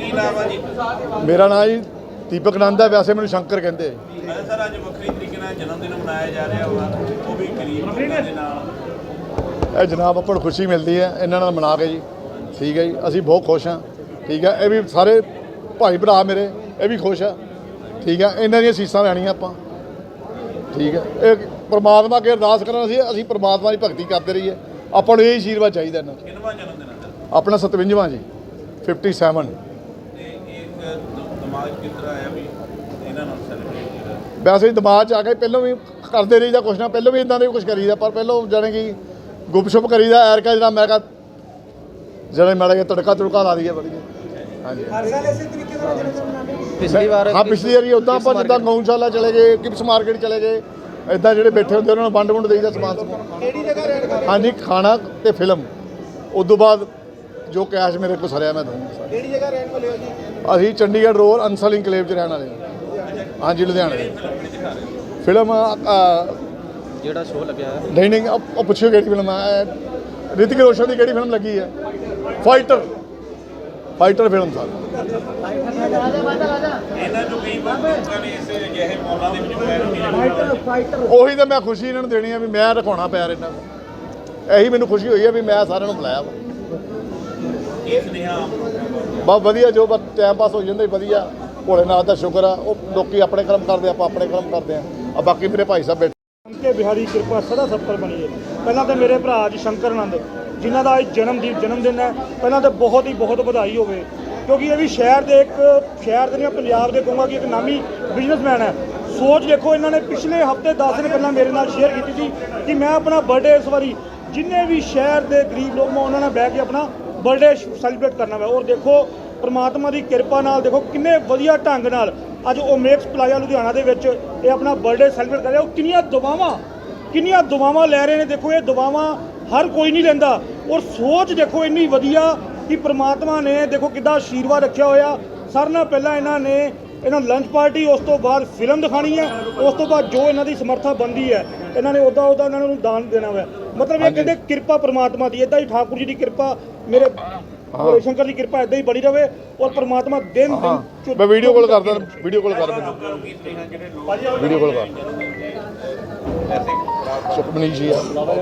ਕੀ ਨਾਮ ਆ ਜੀ? ਮੇਰਾ ਨਾਮ ਜੀ ਦੀਪਕ ਨੰਦ ਹੈ ਵੈਸੇ ਮੈਨੂੰ ਸ਼ੰਕਰ ਕਹਿੰਦੇ ਆ ਜੀ। ਸਰ ਅੱਜ ਵੱਖਰੀ ਤਰੀਕੇ ਨਾਲ ਜਨਮ ਦਿਨ ਮਨਾਇਆ ਜਾ ਰਿਹਾ ਵਾ ਉਹ ਵੀ ਗਰੀਬ ਲੋਕਾਂ ਦੇ ਨਾਲ। ਇਹ ਜਨਾਬ ਆਪਾਂ ਨੂੰ ਖੁਸ਼ੀ ਮਿਲਦੀ ਹੈ ਇਹਨਾਂ ਨਾਲ ਮਨਾ ਕੇ ਜੀ। ਠੀਕ ਹੈ ਜੀ ਅਸੀਂ ਬਹੁਤ ਖੁਸ਼ ਹਾਂ। ਠੀਕ ਹੈ ਇਹ ਵੀ ਸਾਰੇ ਭਾਈ ਭਰਾ ਮੇਰੇ ਇਹ ਵੀ ਖੁਸ਼ ਆ। ਠੀਕ ਹੈ ਇਹਨਾਂ ਦੀਆਂ ਸੀਸਾਂ ਲੈਣੀਆਂ ਆਪਾਂ। ਠੀਕ ਹੈ ਇਹ ਪ੍ਰਮਾਤਮਾ ਅੱਗੇ ਅਰਦਾਸ ਕਰਨਾ ਸੀ ਅਸੀਂ ਪ੍ਰਮਾਤਮਾ ਦੀ ਭਗਤੀ ਕਰਦੇ ਰਹੀਏ। ਆਪਾਂ ਨੂੰ ਇਹ ਆਸ਼ੀਰਵਾਦ ਚਾਹੀਦਾ ਇਹਨਾਂ ਤੋਂ। ਕਿੰਨਵਾਂ ਜਨਮ ਦਿਨ ਸਰ? ਆਪਣਾ 57ਵਾਂ ਜੀ 57 ਤੇ ਇੱਕ ਦ- ਦਿਮਾਗ ਕਿਸ ਤਰ੍ਹਾਂ ਆਇਆ ਵੀ ਇਹਨਾਂ ਨਾਲ ਸੈਲੀਬ੍ਰੇਟ ਕੀਤਾ? ਵੈਸੇ ਹੀ ਦਿਮਾਗ 'ਚ ਆ ਗਏ ਪਹਿਲਾਂ ਵੀ ਕਰਦੇ ਰਹੀਦਾ ਕੁਛ ਨਾ ਪਹਿਲਾਂ ਵੀ ਇਦਾਂ ਦੇ ਕੁਛ ਕਰੀਦਾ ਪਰ ਪਹਿਲਾਂ ਜਾਣੇ ਕਿ ਗੁਪਸ਼ੁਪ ਕਰੀਦਾ ਐਰਕਾ ਜਿਹੜਾ ਮੈਂ ਕਹਾ ਜਿਹੜੇ ਮਾੜਾ ਜਿਹਾ ਤੜਕਾ ਤੁੜਕਾ ਲਾ ਦਈਏ ਵਧੀਆ। ਹਾਂਜੀ। ਪਿਛਲੀ ਵਾਰ ਹਾਂ ਪਿਛਲੀ ਵਾਰੀ ਉਦਾਂ ਆਪਾਂ ਜਿੱਦਾਂ ਗਊਸ਼ਾਲਾ ਚਲੇ ਗਏ ਕਿਪਸ ਮਾਰਕੀਟ ਚਲੇ ਗਏ ਇਦਾਂ ਜਿਹੜੇ ਬੈਠੇ ਹੁੰਦੇ ਉਹਨਾਂ ਨੂੰ ਵੰਡ ਵੰਡ ਦੇਈਦਾ ਸਮਾਨ। ਸਮੂਨ ਕਿਹੜੀ ਜਗ੍ਹਾ ਰੈਡ ਹਾਂਜੀ ਖਾਣਾ ਤੇ ਫਿਲਮ। ਉਸ ਤੋਂ ਬਾਅਦ ਜੋ ਕੈਸ਼ ਮੇਰੇ ਕੋਲ ਸਰਿਆ ਮੈਂ ਦਊਂਗਾ ਕਿਹੜੀ ਜਗ੍ਹਾ ਰੈਡ ਮਿਲਿਓ ਜੀ? ਅਸੀਂ ਚੰਡੀਗੜ੍ਹ ਰੋਡ ਅੰਸਲ ਇਨਕਲੇਵ 'ਚ ਰਹਿਣ ਵਾਲੇ ਹਾਂ। ਹਾਂਜੀ ਲੁਧਿਆਣੇ ਦੇ। ਫਿਲਮ ਜਿਹੜਾ ਸ਼ੋਅ ਲੱਗਿਆ ਹੈ ਨਹੀਂ ਨਹੀਂ ਉਹ ਪੁੱਛਿਓ ਕਿਹੜੀ ਫਿਲਮ ਹੈ। ਰਿਤਿਕ ਰੋਸ਼ਨ ਦੀ ਕਿਹੜੀ ਫਿਲਮ ਲੱਗੀ ਹੈ? ਫਾਈਟਰ ਫਾਈਟਰ ਫਿਲਮ ਰੱਖਣਾ ਉਹੀ ਤਾਂ ਮੈਂ ਖੁਸ਼ੀ ਇਹਨਾਂ ਨੂੰ ਦੇਣੀ ਆ ਵੀ ਮੈਂ ਰਖਾਉਣਾ ਪਿਆਰ ਇਹਨਾਂ ਨੂੰ। ਇਹੀ ਮੈਨੂੰ ਖੁਸ਼ੀ ਹੋਈ ਹੈ ਵੀ ਮੈਂ ਸਾਰਿਆਂ ਨੂੰ ਬੁਲਾਇਆ ਵਾ। ਸੁਨੇਹਾ ਬਹੁਤ ਵਧੀਆ ਜੋ ਬਸ ਟਾਈਮ ਪਾਸ ਹੋ ਜਾਂਦਾ ਹੀ ਵਧੀਆ। ਭੋਲੇਨਾਥ ਦਾ ਸ਼ੁਕਰ ਆ ਉਹ ਲੋਕੀ ਆਪਣੇ ਕਰਮ ਕਰਦੇ ਆਪਾਂ ਆਪਣੇ ਕਰਮ ਕਰਦੇ ਆ। ਆ ਬਾਕੀ ਮੇਰੇ ਭਾਈ ਸਾਹਿਬ ਬੈਠੇ। ਕੇ ਬਿਹਾਰੀ ਕਿਰਪਾ ਸਦਾ ਸੱਪਰ ਬਣੀ ਹੈ ਪਹਿਲਾਂ ਤਾਂ ਮੇਰੇ ਭਰਾ ਜੀ ਸ਼ੰਕਰ ਆਨੰਦ ਜਿਨ੍ਹਾਂ ਦਾ ਅੱਜ ਜਨਮ ਦਿਨ ਜਨਮ ਦਿਨ ਹੈ ਪਹਿਲਾਂ ਤਾਂ ਬਹੁਤ ਹੀ ਬਹੁਤ ਵਧਾਈ ਹੋਵੇ। ਕਿਉਂਕਿ ਇਹ ਵੀ ਸ਼ਹਿਰ ਦੇ ਇੱਕ ਸ਼ਹਿਰ ਦੇ ਨਹੀਂ ਪੰਜਾਬ ਦੇ ਕਹੂੰਗਾ ਕਿ ਇੱਕ ਨਾਮੀ ਬਿਜ਼ਨਸਮੈਨ ਹੈ। ਸੋਚ ਦੇਖੋ ਇਹਨਾਂ ਨੇ ਪਿਛਲੇ ਹਫ਼ਤੇ 10 ਦਿਨ ਪਹਿਲਾਂ ਮੇਰੇ ਨਾਲ ਸ਼ੇਅਰ ਕੀਤੀ ਸੀ ਕਿ ਮੈਂ ਆਪਣਾ ਬਰਥਡੇ ਇਸ ਵਾਰੀ ਜਿੰਨੇ ਵੀ ਸ਼ਹਿਰ ਦੇ ਗਰੀਬ ਲੋਕ ਮੈਂ ਉਹਨਾਂ ਨਾਲ ਬਹਿ ਕੇ ਆਪਣਾ ਬਰਥਡੇ ਸੈਲੀਬ੍ਰੇਟ ਕਰਨਾ ਵਾ। ਔਰ ਦੇਖੋ, ਪ੍ਰਮਾਤਮਾ ਦੀ ਕਿਰਪਾ ਨਾਲ ਦੇਖੋ ਕਿੰਨੇ ਵਧੀਆ ਢੰਗ ਨਾਲ ਅੱਜ ਉਹ ਮੇਕਸ ਪਲਾਜ਼ਾ ਲੁਧਿਆਣਾ ਦੇ ਵਿੱਚ ਇਹ ਆਪਣਾ ਬਰਥਡੇ ਸੈਲੀਬ੍ਰੇਟ ਕਰ ਰਿਹਾ। ਉਹ ਕਿੰਨੀਆਂ ਦੁਆਵਾਂ ਕਿੰਨੀਆਂ ਦੁਆਵਾਂ ਲੈ ਰਹੇ ਨੇ। ਦੇਖੋ, ਇਹ ਦੁਆਵਾਂ ਹਰ ਕੋਈ ਨਹੀਂ ਲੈਂਦਾ। ਔਰ ਸੋਚ ਦੇਖੋ ਇੰਨੀ ਵਧੀਆ ਕਿ ਪ੍ਰਮਾਤਮਾ ਨੇ ਦੇਖੋ ਕਿੱਦਾਂ ਆਸ਼ੀਰਵਾਦ ਰੱਖਿਆ ਹੋਇਆ। ਸਾਰਿਆਂ ਨਾਲ ਪਹਿਲਾਂ ਇਹਨਾਂ ਨੇ ਇਹਨਾਂ ਲੰਚ ਪਾਰਟੀ, ਉਸ ਤੋਂ ਬਾਅਦ ਫਿਲਮ ਦਿਖਾਣੀ ਹੈ। ਉਸ ਤੋਂ ਬਾਅਦ ਜੋ ਇਹਨਾਂ ਦੀ ਸਮਰੱਥਾ ਬੰਦੀ ਹੈ, ਇਹਨਾਂ ਨੇ ਉਹਦਾ ਉਹਦਾ ਇਹਨਾਂ ਨੂੰ ਦਾਨ ਦੇਣਾ ਹੋਇਆ ਮਤਲਬ ਇਹ ਕਹਿੰਦੇ ਕਿਰਪਾ ਪ੍ਰਮਾਤਮਾ ਦੀ ਇਦਾਂ ਹੀ ਠਾਕੁਰ ਜੀ ਦੀ ਕਿਰਪਾ ਮੇਰੇ ਭੋਲੇ ਸ਼ੰਕਰ ਦੀ ਕਿਰਪਾ ਇਦਾਂ ਹੀ ਬਣੀ ਰਵੇ ਔਰ ਪ੍ਰਮਾਤਮਾ ਦਿਨ ਦਿਨ ਮੈਂ ਵੀਡੀਓ ਕਾਲ ਕਰਦਾ ਵੀਡੀਓ ਕਾਲ ਕਰ ਮੈਨੂੰ। ਵੀਡੀਓ ਕਾਲ ਕਰ। ਐਸੇ ਸੁਖਮਨੀ ਜੀ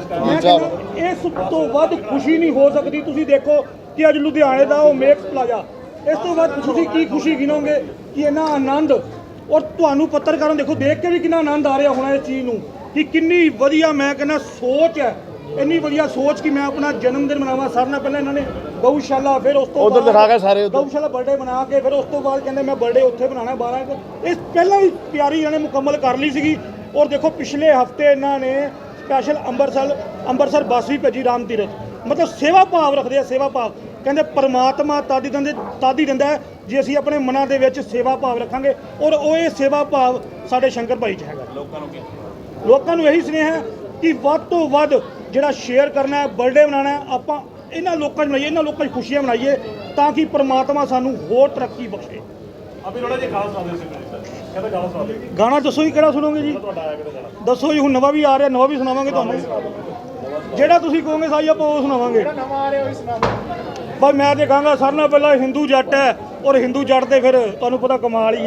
ਕਹਿੰਦਾ ਇਸ ਤੋਂ ਵੱਧ ਖੁਸ਼ੀ ਨਹੀਂ ਹੋ ਸਕਦੀ ਤੁਸੀਂ ਦੇਖੋ ਕਿ ਅੱਜ ਲੁਧਿਆਣੇ ਦਾ ਉਹ ਮੇਕਸ ਪਲਾਜ਼ਾ। ਇਸ ਤੋਂ ਵੱਧ ਤੁਸੀਂ ਕੀ ਖੁਸ਼ੀ ਗਿਣੋਗੇ ਕਿ ਇੰਨਾ ਆਨੰਦ ਔਰ ਤੁਹਾਨੂੰ ਪੱਤਰਕਾਰਾਂ ਦੇਖੋ ਦੇਖ ਕੇ ਵੀ ਕਿੰਨਾ ਆਨੰਦ ਆ ਰਿਹਾ ਹੋਣਾ ਇਸ ਚੀਜ਼ ਨੂੰ। ਕਿ ਕਿੰਨੀ ਵਧੀਆ ਮੈਂ ਕਹਿੰਦਾ ਸੋਚ ਹੈ। ਇੰਨੀ ਵਧੀਆ ਸੋਚ ਕਿ ਮੈਂ ਆਪਣਾ ਜਨਮ ਦਿਨ ਮਨਾਵਾਂ। ਸਾਰਿਆਂ ਨਾਲ ਪਹਿਲਾਂ ਇਹਨਾਂ ਨੇ ਗਊਸ਼ਾਲਾ ਫਿਰ ਉਸ ਤੋਂ ਉੱਧਰ ਬਾਅਦ ਦਿਖਾ ਕੇ ਸਾਰੇ ਉੱਧਰ। ਗਊਸ਼ਾਲਾ ਬਰਥਡੇ ਬਣਾ ਕੇ ਫਿਰ ਉਸ ਤੋਂ ਬਾਅਦ ਕਹਿੰਦੇ ਮੈਂ ਬਰਥਡੇ ਉੱਥੇ ਬਣਾਉਣਾ 12 ਨੂੰ। ਇਹ ਪਹਿਲਾਂ ਹੀ ਤਿਆਰੀ ਇਹਨਾਂ ਨੇ ਮੁਕੰਮਲ ਕਰ ਲਈ ਸੀਗੀ। ਔਰ ਦੇਖੋ ਪਿਛਲੇ ਹਫ਼ਤੇ ਇਹਨਾਂ ਨੇ ਸਪੈਸ਼ਲ ਅੰਮ੍ਰਿਤਸਰ ਅੰਮ੍ਰਿਤਸਰ ਬੱਸ ਵੀ ਭੇਜੀ ਰਾਮ ਤੀਰਥ। ਮਤਲਬ ਸੇਵਾ ਭਾਵ ਰੱਖਦੇ ਆ ਸੇਵਾ ਭਾਵ। ਕਹਿੰਦੇ ਪਰਮਾਤਮਾ ਤਾਦੀ ਦਿੰਦੇ ਤਾਦੀ ਦਿੰਦਾ ਜੇ ਅਸੀਂ ਆਪਣੇ ਮਨਾਂ ਦੇ ਵਿੱਚ ਸੇਵਾ ਭਾਵ ਰੱਖਾਂਗੇ। ਔਰ ਉਹ ਇਹ ਸੇਵਾ ਭਾਵ ਸਾਡੇ ਸ਼ੰਕਰ ਭਾਈ ਚ ਹੈਗਾ। ਲੋਕਾਂ ਨੂੰ ਕੀ? ਲੋਕਾਂ ਨੂੰ ਇਹੀ ਸੁਨੇਹਾ ਹੈ ਕਿ ਵੱਧ ਤੋਂ ਵੱਧ ਜਿਹੜਾ ਸ਼ੇਅਰ ਕਰਨਾ ਹੈ ਬਰਥਡੇ ਮਨਾਉਣਾ ਹੈ ਆਪਾਂ ਇਹਨਾਂ ਲੋਕਾਂ 'ਚ ਮਨਾਈਏ ਇਹਨਾਂ ਲੋਕਾਂ 'ਚ ਖੁਸ਼ੀਆਂ ਮਨਾਈਏ ਤਾਂ ਕਿ ਪ੍ਰਮਾਤਮਾ ਸਾਨੂੰ ਹੋਰ ਤਰੱਕੀ ਬਖਸ਼ੇ। ਅਭੀ ਥੋੜਾ ਜਿਹਾ ਖਾਸ ਸੁਣਾ ਦਿਓ ਸੀ ਕਹਿੰਦਾ ਗਾਣਾ ਗਾਣਾ ਦੱਸੋ ਜੀ ਕਿਹੜਾ ਸੁਣੋਗੇ ਜੀ? ਗਾਣਾ। ਦੱਸੋ ਜੀ ਹੁਣ ਨਵਾਂ ਵੀ ਆ ਰਿਹਾ ਨਵਾਂ ਵੀ ਸੁਣਾਵਾਂਗੇ ਤੁਹਾਨੂੰ। ਜਿਹੜਾ ਤੁਸੀਂ ਕਹੋਗੇ ਸਾਈ ਆਪਾਂ ਉਹ ਸੁਣਾਵਾਂਗੇ। ਨਵਾਂ ਆ ਰਿਹਾ ਉਹ ਸੁਣਾਓ ਬਸ ਮੈਂ ਤੇ ਕਹਾਂਗਾ ਸਾਰਿਆਂ ਨਾਲ ਪਹਿਲਾਂ ਹਿੰਦੂ ਜੱਟ ਹੈ ਔਰ ਹਿੰਦੂ ਜੱਟ ਦੇ ਫਿਰ ਤੁਹਾਨੂੰ ਪਤਾ ਕਮਾਲ ਹੀ ਹੈ।